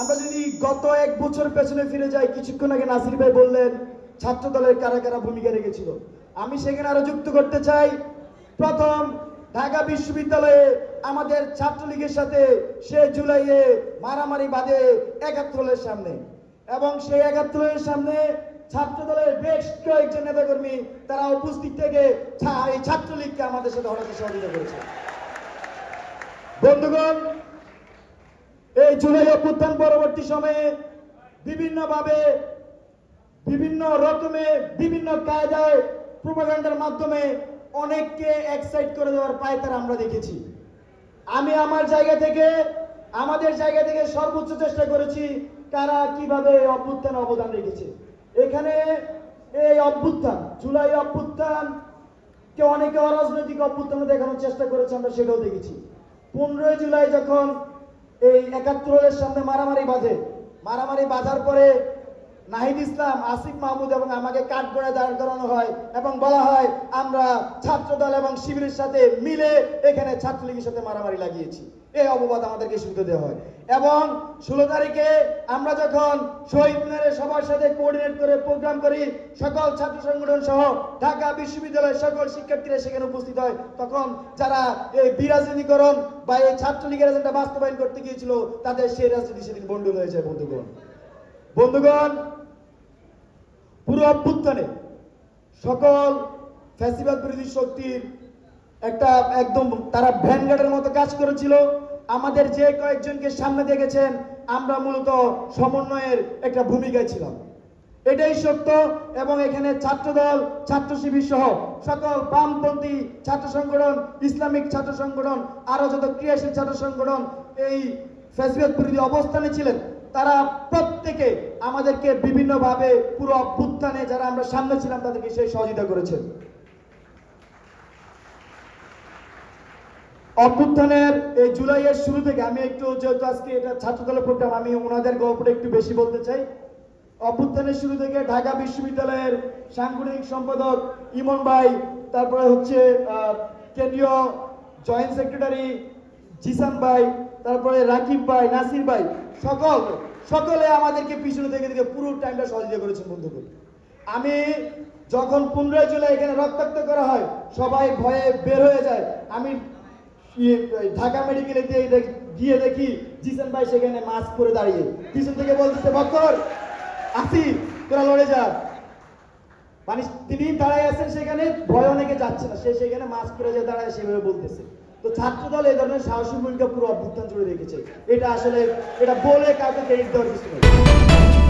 আমরা যদি গত এক বছর পেছনে ফিরে যাই, কিছুক্ষণ আগে নাসির ভাই বললেন ছাত্র দলের কারা কারা ভূমিকা রেখেছিল। আমি সেখানে আরও যুক্ত করতে চাই। প্রথম, ঢাকা বিশ্ববিদ্যালয়ে আমাদের ছাত্রলীগের সাথে সে জুলাইয়ে মারামারি বাঁধে একাত্তরের সামনে। এবং সেই একাত্তরের সামনে ছাত্র দলের বেশ কয়েকজন নেতাকর্মী, তারা উপস্থিত থেকে এই ছাত্রলীগকে আমাদের সাথে হঠাৎ সহযোগিতা করেছে। বন্ধুগণ এই জুলাই অভ্যুত্থান পরবর্তী সময়ে বিভিন্নভাবে বিভিন্ন রকমে বিভিন্ন কায়দায় প্রোপাগান্ডার মাধ্যমে অনেককে এক্সাইট করে দেওয়ার পায়তারা আমরা দেখেছি। আমি আমার জায়গা থেকে, আমাদের জায়গা থেকে সর্বোচ্চ চেষ্টা করেছি কারা কীভাবে অভ্যুত্থানে অবদান রেখেছে। এখানে এই অভ্যুত্থান, জুলাই অভ্যুত্থান কে অনেকে অরাজনৈতিক অভ্যুত্থানে দেখানোর চেষ্টা করেছে, আমরা সেটাও দেখেছি। পনেরোই জুলাই যখন এই একাত্তরের সামনে মারামারি বাজে। মারামারি বাজার পরে নাহিদ ইসলাম, আসিফ মাহমুদ এবং আমাকে কাঠগড়ায় দাঁড় করানো হয় এবং বলা হয়, আমরা ছাত্রদল এবং শিবিরের সাথে মিলে এখানে ছাত্রলীগের সাথে মারামারি লাগিয়েছি। এই অপবাদ আমাদেরকে শুনতে দেওয়া হয়। এবং ষোলো তারিখে আমরা যখন শহীদ মিনারে সবার সাথে কোঅর্ডিনেট করে প্রোগ্রাম করি, সকল ছাত্র সংগঠন সহ ঢাকা বিশ্ববিদ্যালয়ের সকল শিক্ষার্থীরা সেখানে উপস্থিত হয়, তখন যারা এই বিরাজনীতিকরণ বা এই ছাত্রলীগের এজেন্ডা বাস্তবায়ন করতে গিয়েছিল, তাদের সেই রাজনীতি সেদিন বন্ডুল হয়ে যায় বন্ধুগণ। বন্ধুগণ, পুরো অভ্যুত্থানে সকল ফ্যাসিবাদ বিরোধী শক্তির একটা একদম তারা ভ্যানগার্ডের মতো কাজ করেছিল। আমাদের যে কয়েকজনকে সামনে দেখেছেন আমরা মূলত সমন্বয়ের একটা ভূমিকায় ছিলাম। এটাই সত্য এবং এখানে ছাত্রদল, ছাত্র শিবির সহ সকল বামপন্থী ছাত্র সংগঠন, ইসলামিক ছাত্র সংগঠন আরও যত ক্রিয়াশীল ছাত্র সংগঠন এই ফ্যাসিবাদ বিরোধী অবস্থানে ছিলেন তারা প্রত্যেকে আমাদেরকে বিভিন্নভাবে পুরো অভ্যুত্থানে যারা আমরা সামনে ছিলাম, তাদেরকে সেই সহযোগিতা করেছেন। অভ্যুত্থানের এই জুলাইয়ের শুরু থেকে আমি একটু যেহেতু আজকে এটা ছাত্রদলের প্রোগ্রাম আমি ওনাদের গল্পটা একটু বেশি বলতে চাই। অভ্যুত্থানের শুরু থেকে ঢাকা বিশ্ববিদ্যালয়ের সাংগঠনিক সম্পাদক ইমন ভাই, তারপরে হচ্ছে কেন্দ্রীয় জয়েন্ট সেক্রেটারি জিসান ভাই, তারপরে রাকিব ভাই, নাসির ভাই, সকল, সকলে আমাদেরকে পিছনে থেকে থেকে পুরো টাইমটা সহযোগিতা করেছেন বন্ধুগণ। আমি যখন পনেরোই জুলাই এখানে রক্তাক্ত করা হয়, সবাই ভয়ে বের হয়ে যায়। আমি ঢাকা মেডিকেলে গিয়ে দেখি জিসান ভাই সেখানে মাস্ক পরে দাঁড়িয়ে। পিছন থেকে বলতেছে, বক্কর, আসি, তোরা লড়ে যা। মানে তিনি দাঁড়ায় আছেন সেখানে, ভয় অনেকে যাচ্ছে না। সে সেখানে মাস্ক পরে যে দাঁড়ায় সেভাবে বলতেছে। তো ছাত্রদল এই ধরনের সাহসী ভূমিকা পুরো অভ্যুত্থান জুড়ে রেখেছে। এটা আসলে, এটা বলে কাউকে ক্রেডিট দেওয়ার কিছু নেই।